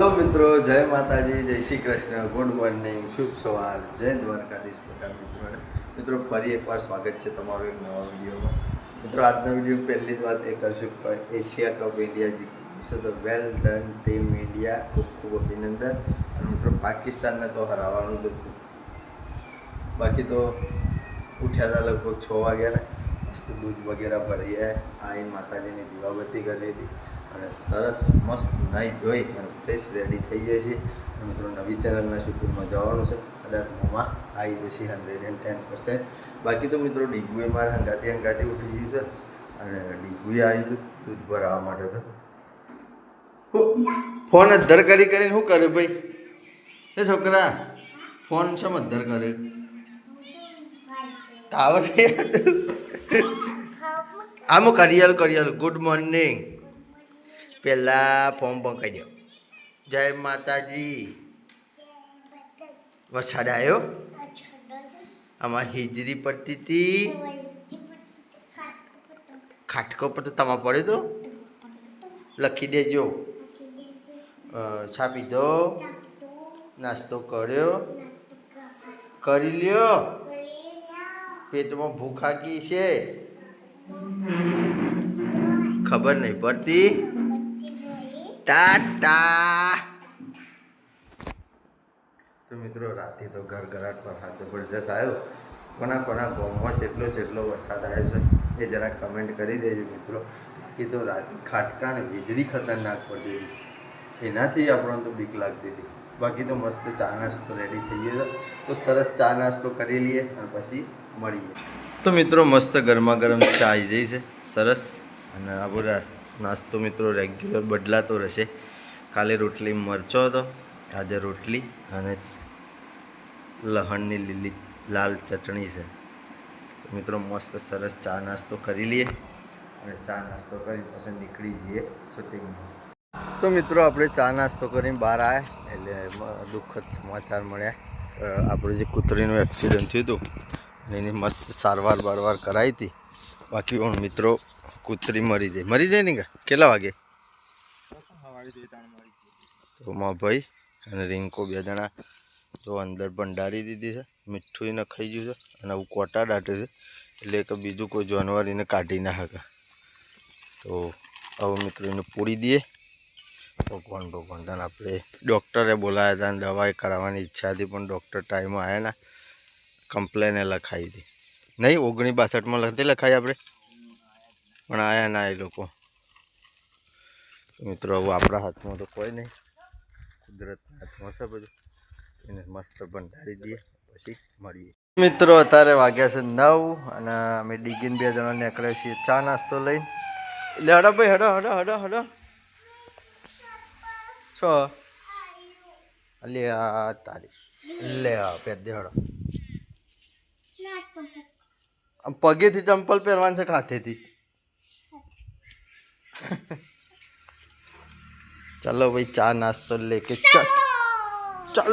Hello મિત્રો, જય માતાજી, જય શ્રી કૃષ્ણ, ગુડ મોર્નિંગ, શુભ સવાર, જય દ્વારકાધીશ બધા મિત્રોને મિત્રો, ફરી એકવાર સ્વાગત છે તમારું એક નવા વિડીયોમાં. મિત્રો, આજના વીડિયો પહેલી જ વાત એ કરશું પણ એશિયા કપ ઇન્ડિયા જીતી સો તો વેલ ડન ટીમ ઇન્ડિયા. ખૂબ ખૂબ અભિનંદન. અને મિત્રો, પાકિસ્તાનને તો હરાવવાનું જ હતું. બાકી તો ઉઠ્યા હતા લગભગ છ વાગ્યા ને મસ્ત દૂધ વગેરે ભરી આવીને માતાજીની દીવાબત્તી કરી હતી. અને સરસ મસ્ત નાહી ધોઈ અને ફ્રેશ રેડી થઈ જાય છે. મિત્રો નવી ચેનલના શૂટિંગમાં જવાનું છે. કદાચ મોમાં આવી જશે હંડ્રેડ એન્ડ ટેન પર્સન્ટ બાકી તો મિત્રો ડીગુએ મારે હંગાતી હંગાતી ઉઠી ગયું છે. અને ડીગુએ આવી ગયું દૂધ ભરાવવા માટે તો. ફોન અધ્ધર કરી કરીને શું કરે ભાઈ? એ છોકરા ફોન છે અધ્ધર કરે? ટાવર આમ કરિયાલ કરિયાલ. ગુડ મોર્નિંગ પહેલાં ફોર્મ પંકાઈ દો જય માતાજી. વરસાદ આવ્યો આમાં હિજરી પડતી હતી ખાટકો પર તો તમારે પડ્યો તો? લખી દેજો. છાપી દો નાસ્તો કર્યો? કરી લ્યો. પેટમાં ભૂખ હાકી છે. ખબર નહીં પડતી? ટાટા. તો મિત્રો, રાતે તો ઘર ઘરાટ પર હાથ જબરજસ્ત આવ્યો. કોના કોના ગામમાં જેટલો જેટલો વરસાદ આવ્યો છે, એ જરા કમેન્ટ કરી દેજો મિત્રો. બાકી તો રાત ખાટકા ને વીજળી ખતરનાક પડી હતી એનાથી આપણને તો બીક લાગતી હતી. બાકી તો મસ્ત ચા નાસ્તો રેડી થઈ ગયો તો સરસ ચા નાસ્તો કરી લઈએ અને પછી મળીએ. તો મિત્રો, મસ્ત ગરમા ગરમ ચા આવી જઈ છે. સરસ. અને આ બધો નાસ્તો મિત્રો રેગ્યુલર બદલાતો રહેશે. કાલે રોટલી મરચો હતો, આજે રોટલી અને લહણની લીલી લાલ ચટણી છે. મિત્રો મસ્ત સરસ ચા નાસ્તો કરી લઈએ અને ચા નાસ્તો કરી પછી નીકળી જઈએ શૂટિંગમાં. તો મિત્રો આપણે ચા નાસ્તો કરીને બહાર આવ્યા એટલે એમાં દુઃખદ સમાચાર મળ્યા. આપણું જે કૂતરીનું એક્સિડન્ટ થયું હતું એની મસ્ત સારવાર બારવાર કરાવી હતી. બાકી પણ મિત્રો કૂતરી મરી જાય. મરી જાય ને કેટલા વાગે? તો માં ભાઈ અને રિંકો બે જણા તો અંદર ભંડારી દીધી છે, મીઠું એને ખાઈ ગયું છે અને આવું કોટા દાટે છે. એટલે કે બીજું કોઈ જાનવર એને કાઢી ના શકે. તો હવે મિત્રો એને પૂરી દઈએ. ભગવાન ભગવાન. તને આપણે ડૉક્ટરે બોલાવ્યા હતા અને દવાઈ કરાવવાની ઈચ્છા હતી, પણ ડૉક્ટર ટાઈમ આવ્યા ના. કમ્પ્લેન લખાવી હતી. નહીં ઓગણી બાસઠમાં લખતી લખાઈ આપણે. પણ આયા ના એ લોકો. મિત્રો હવે આપણા હાથમાં તો કોઈ નહીં. કુદરતના હાથમાં છે બધું. એને મસ્ત ભંડારી દઈએ પછી મળીએ. મિત્રો અત્યારે વાગ્યા છે નવ અને અમે ડીગીન બે જણા નીકળ્યા છીએ ચા નાસ્તો લઈને. એટલે હડો ભાઈ હડો હડો હડો હડો. છો લે આ તારી. લે આ પહેર દે હડો. પગેથી ચંપલ પહેરવાનું છે કે હાથેથી? ચાલો ભાઈ, ચા નાસ્તો લેકે ચાલ.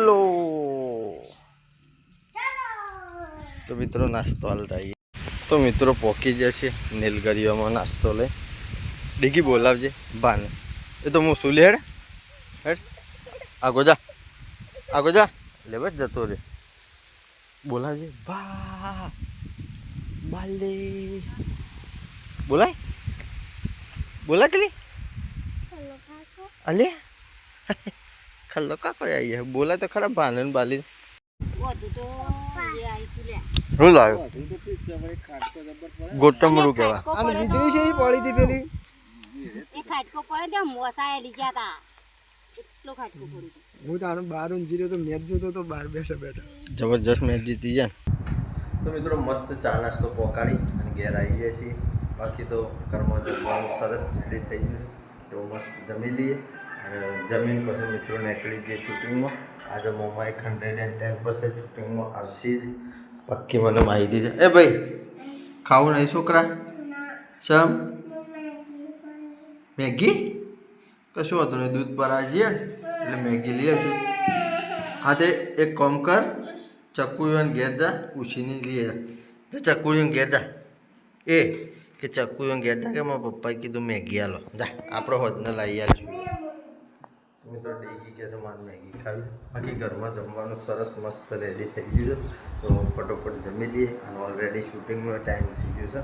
તો મિત્રો, નાસ્તો હાલતા તો મિત્રો, પોકી જશે, નીલગરીઓમાં નાસ્તો લે. ડીગી બોલાવજે, બાને. એ તો હું શું લે હેડ. હેડ. આગો જા. આગો જા. લે બસ, જતો રે. બોલાવજે. બા. બાલે. બોલાય. બોલા કે અલે? ખલ્લો કાકો આવી બોલા તો ખરા ભાને ને બાલી શું લાવ્યો ગોટમરૂ કહેવા અને વીજળી છે એ પડી હતી પેલી? એ ખાટકો પડે ત્યાં મોસાયેલી ગયા તા. એટલો ખાટકો પડ્યો હતો. હું તારો બહાર ઊંઘી રહ્યો તો મેચ જોતો તો બહાર બેઠા બેઠા. જબરજસ્ત મેચ જીતી જાય તો મિત્રો મસ્ત ચા નાસ્તો પોકાડી અને ઘેર આવી જાય છીએ. બાકી તો ઘરમાં જમવાનું સરસ રેડી થઈ ગયું તો મસ્ત જમી લઈએ. અને જમીન પછી મિત્રો નીકળી જઈએ શૂટિંગમાં આજે મોમાં એક હંડ્રેડ એન્ડ ટેન પર્સન્ટ શૂટિંગમાં આવશે જ. પક્કી મને માહિતી છે. એ ભાઈ, ખાવું નહીં છોકરા? શમ? મેગી? કશું હતું નહીં, દૂધ પર આવી જઈએ એટલે મેગી લઈ આવશું હા, તે એક કોમ કર. ચક્કુઓને ઘેર જા, ઉછીને લઈએ જા. તો ચક્કુઓને ઘેર જા. એ કે ચક્કુઓને ઘેર જા કે મારા પપ્પાએ કીધું મેગી આલો. જા, આપણો હોદને લાવી આલશું મિત્રો ડેગી કે છે મારે મેગી ખાવી. બાકી ઘરમાં જમવાનું સરસ મસ્ત રેડી થઈ ગયું છે. તો ફટોફટ જમી લઈએ અને ઓલરેડી શૂટિંગનો ટાઈમ થઈ ગયો છે.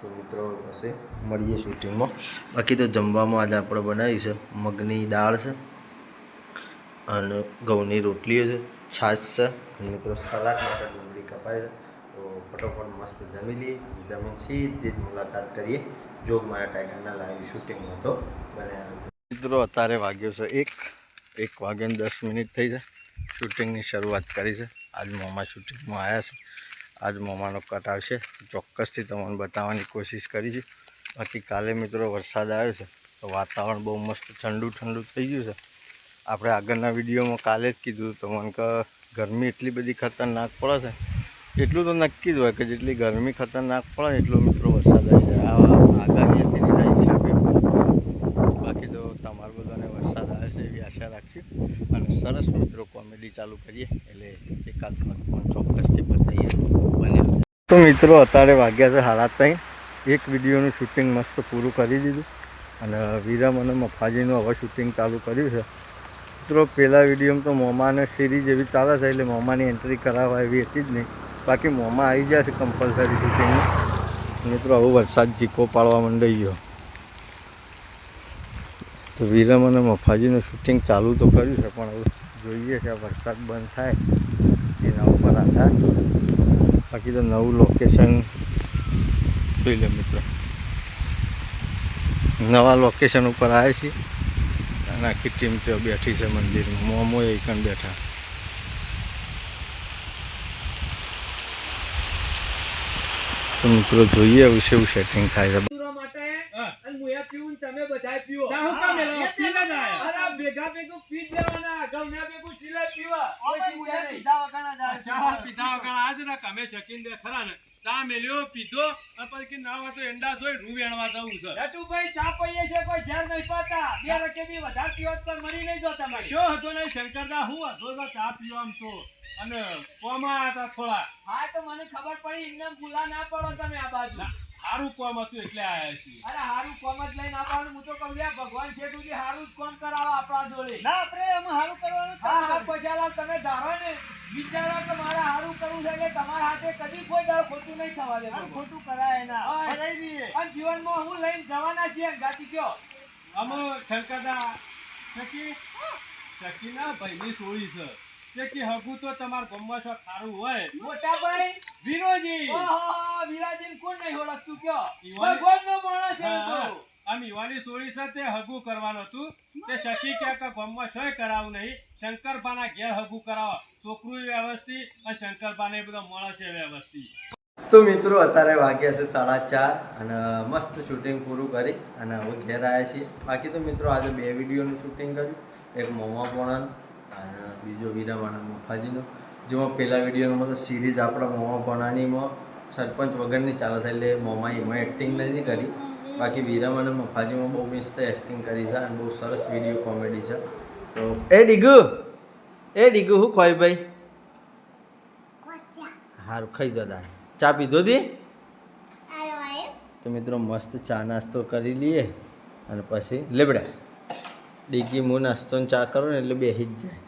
તો મિત્રો, પછી મળીએ શૂટિંગમાં બાકી તો જમવામાં આજે આપણે બનાવી છે મગની દાળ છે અને ઘઉંની રોટલીઓ છે, છાશ છે. મિત્રો સલાડ માટે ડુંગળી કપાય છે. ફટોફટ મસ્ત જમી લઈએ જમીન સીધી મુલાકાત કરીએ. જોગમાયા ટાઈગરના લાઈવ શૂટિંગમાં તો. બન્યા રહેજો. મિત્રો, અત્યારે વાગ્યો છે એક. એક વાગ્યાને દસ મિનિટ થઈ છે. શૂટિંગની શરૂઆત કરી છે. આજ મોમાં શૂટિંગમાં આવ્યા છે. આજ મોમાનો કટ આવશે. ચોક્કસથી તમને બતાવવાની કોશિશ કરી છે. બાકી કાલે મિત્રો વરસાદ આવ્યો છે. તો વાતાવરણ બહુ મસ્ત ઠંડુ ઠંડુ થઈ ગયું છે. આપણે આગળના વિડીયોમાં કાલે જ કીધું તમને કે ગરમી એટલી બધી ખતરનાક પડે છે એટલું તો નક્કી જ હોય કે જેટલી ગરમી ખતરનાક પડે એટલો મિત્રો વરસાદ આવી જાય. આવા આગાહી હતી એના બાકી તો તમારા બધાને વરસાદ આવે છે એવી આશા રાખીએ. અને સરસ મિત્રો કોમેડી ચાલુ કરીએ. એટલે એકાદ પણ ચોક્કસથી બતાવીએ બને તો મિત્રો અત્યારે વાગ્યા છે સાડા ત્રણ. એક વિડીયોનું શૂટિંગ મસ્ત પૂરું કરી દીધું. અને વિરમ અને મફાજીનું હવે શૂટિંગ ચાલુ કર્યું છે. મિત્રો પહેલાં વિડીયોમાં તો મોમાને સિરીઝ એવી ચાલે છે, એટલે મોમાની એન્ટ્રી કરાવવા એવી હતી જ નહીં. બાકી મોમાં આવી જશે કમ્પલસરી શૂટિંગ મિત્રો, હવે વરસાદ ચીકો પાડવા માંડી ગયો. તો વિરમ અને મફાજીનું શૂટિંગ ચાલુ તો કર્યું છે, પણ હવે જોઈએ કે વરસાદ બંધ થાય એના ઉપર આધાર બાકી તો નવું લોકેશન જોઈ લે મિત્રો. નવા લોકેશન ઉપર આવે છે અને આખી ટીમ તો બેઠી છે મંદિરમાં. મોમો એ કણ બેઠા તો મિત્રો જોઈએ હવે શું સેટિંગ થાય છે પીવા માટે અને હું એ પીવું ને તમે બધાય પીવો જા હું કામ મેલો? હા, પી લે ને. અરે ભેગા ભેગું પી જ લેવાના ગમે ભેગું જોઈએ પીવા પછી હું એ નહીં. ચા પીધા વગર આજ ના કમે દે ખરા ને. ચા મેલ્યો પીધો અને પછી કે ના હોય તો એંડા જોઈ રૂ વેણવા જવું છે. ઝેર નહીં પાતા બે રકેબી વધારે પીવો તો મરી નહીં જો તમારી હતો શંકરદા હું હતો તો ચા પીવા આમ તો. અને કોમાં હતા થોડા. હા તો મને ખબર પડી એમને ભૂલા ના પડો તમે આ બાજુ. હારું કોમ હતું એટલે આયા છીએ. અરે હારું કોમ જ લઈને આવવાનું હું તો કહું લ્યા ભગવાન શેઠુજી હારું જ કોમ કરાવો આપણા જોડે. ના આપણે એમાં સારું કરવાનું હા હા છે. તમે ધારો ને વિચારો કે મારે હારું કરવું છે કે તમારા હાથે કદી કોઈ ખોટું નહીં થવા દે ખોટું કરાય ના અને જીવનમાં હું લઈને જવાના છીએ ગાતી કયો. અમે શંકરદા શકી શકી ના ભાઈની સોળી છે. તે કે તો તમાર ગમવા છો ખારું હોય. મોટા ભાઈ વિરોજી ઓહો વિરાજીન કોણ નહીં ઓળખતું કયો? ઈવાની- ભગવાનનો માણસ છે તો. આમ યુવાની સોળી છે તે હગું કરવાનું હતું તે શકી ક્યાં કે ગમવા છોય કરાવું નહીં. શંકરપાના ઘેર હગુ કરાવો. છોકરું વ્યવસ્થિત અને શંકરપાને એ બધા માણસ છે વ્યવસ્થિત. તો મિત્રો અત્યારે વાગ્યા છે સાડા ચાર અને મસ્ત શૂટિંગ પૂરું કરી અને હવે ઘેર આવ્યા છીએ. બાકી તો મિત્રો આજે બે વિડીયોનું શૂટિંગ કર્યું. એક મોમા પોણન અને બીજો વિરામ અને મુફાજીનો. જેમાં પહેલા વિડીયોમાં તો સિરીઝ આપણા મોમા પોણાનીમાં સરપંચ વગરની ચાલે છે એટલે મોમા એમાં એક્ટિંગ નથી કરી. બાકી વિરામ અને બહુ મસ્ત એક્ટિંગ કરી છે અને બહુ સરસ વીડિયો કોમેડી છે. તો એ ડીગુ એ ડીગુ હું ખોય ભાઈ? સારું ખાઈ જતા ચા પીધો દી તો મિત્રો મસ્ત ચા નાસ્તો કરી લઈએ અને પછી લેબડા ડીગી હું નાસ્તો ને ચા કરો ને એટલે બેસી જ જાય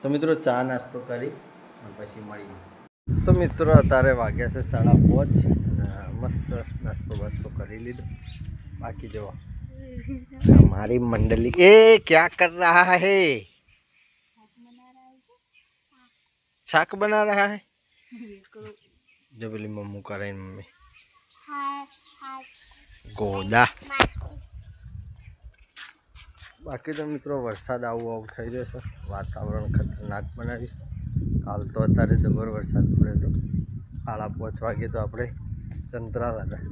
તો મિત્રો ચા નાસ્તો કરી અને પછી મળીએ તો મિત્રો અત્યારે વાગ્યા છે સાડા પાંચ અને મસ્ત નાસ્તો બાસ્તો કરી લીધો બાકી જો हमारी मंडली ए क्या कर रहा है छाक बना रहा है જો પેલી મમ્મુ કરાય મમ્મી ગોદા બાકી તો મિત્રો વરસાદ આવું આવું થઈ રહ્યો છે વાતાવરણ ખતરનાક બનાવી કાલ તો અત્યારે જબર વરસાદ પડે તો સાડા પહોંચવા વાગે તો આપણે સંતરાલા હતા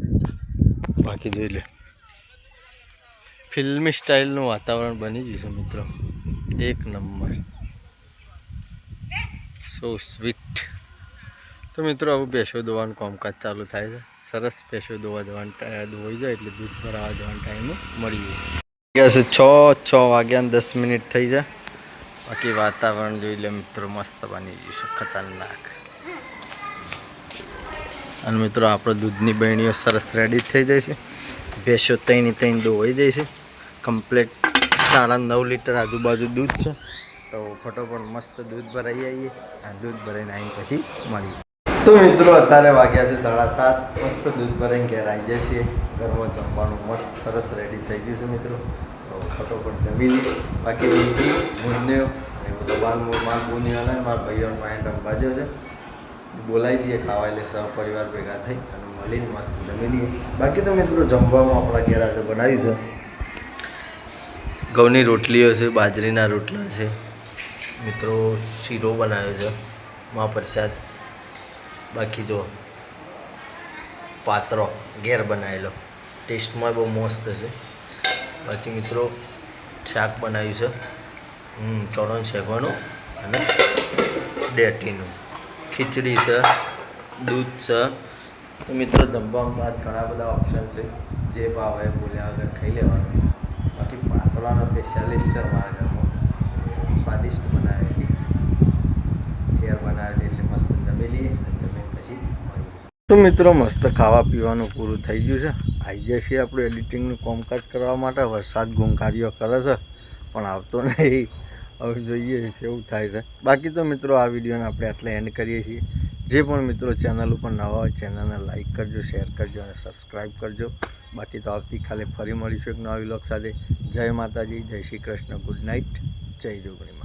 બાકી જોઈ લે ફિલ્મી સ્ટાઇલનું વાતાવરણ બની ગયું છે મિત્રો એક નંબર સો સ્વીટ તો મિત્રો, હવે ભેંસો દોવાનું કામકાજ ચાલુ થાય છે. સરસ ભેંસો દોવા જવાનું દોવાઈ જાય એટલે દૂધ ભરાવા જવાનો ટાઈમ મળી જાય. છે છ છ વાગ્યા દસ મિનિટ થઈ જાય બાકી વાતાવરણ જોઈ લે મિત્રો, મસ્ત બની ગયું છે, ખતરનાક. અને મિત્રો, આપણે દૂધની બહેણીઓ સરસ રેડી થઈ જાય છે. ભેંસો તૈની ત્રણ દોવાઈ જાય છે. કમ્પ્લેટ સાડા નવ લીટર આજુબાજુ દૂધ છે. તો ફટોફટ મસ્ત દૂધ ભરાઈ આવીએ. આ દૂધ ભરાઈને આવીને પછી મળીએ તો મિત્રો, અત્યારે વાગ્યા છે સાડા સાત. મસ્ત દૂધ ભરાઈને ઘેર આવી જાય છીએ. ઘરમાં જમવાનું મસ્ત સરસ રેડી થઈ ગયું છે મિત્રો. તો ફટોફટ જમી લઈએ. બાકી મુન્ને એ બધો બાર માર બુની અને મારા ભાઈઓ માઇન્ડ રમવા છે. બોલાવી દઈએ, ખાવા એટલે સૌ પરિવાર ભેગા થઈ અને મળીને મસ્ત જમી લઈએ. બાકી તો મિત્રો, જમવામાં આપણા ઘેર આજે બનાવ્યું છે. ઘઉંની રોટલીઓ છે, બાજરીના રોટલા છે. મિત્રો, શીરો બનાવ્યો છે. મહાપ્રસાદ બાકી જો પાત્રો ઘેર બનાવેલો. ટેસ્ટમાં બહુ મસ્ત છે. બાકી મિત્રો, શાક બનાવ્યું છે. ચોરણ શેકવાનું અને ડેટીનું. ખીચડી છે, દૂધ છે. તો મિત્રો, જમવામાં બાદ ઘણા બધા ઓપ્શન છે. જે ભાવે બોલ્યા વગર ખાઈ લેવાનું. બાકી પાતળાનો સ્પેશિયાલિસ્ટ છે અમારા ઘરમાં. સ્વાદિષ્ટ બનાવેલી ઘેર બનાવેલી એટલે મસ્ત જમી લઈએ અને જમીને પછી મળીએ તો મિત્રો, મસ્ત ખાવા પીવાનું પૂરું થઈ ગયું છે. આવી જાય છે આપણું એડિટિંગનું કામકાજ કરવા માટે. વરસાદ ગુંકારીઓ કરે છે, પણ આવતો નહીં. હવે જોઈએ કેવું થાય છે. બાકી તો મિત્રો, આ વિડીયોને આપણે આટલે એન્ડ કરીએ છીએ. જે પણ મિત્રો ચેનલ ઉપર નવા હોય, ચેનલને લાઇક કરજો શેર કરજો અને સબસ્ક્રાઈબ કરજો. બાકી તો આવતીકાલે ફરી મળીશું એક નવા વ્લોગ સાથે. જય માતાજી, જય શ્રી કૃષ્ણ. ગુડ નાઇટ જય જોગણી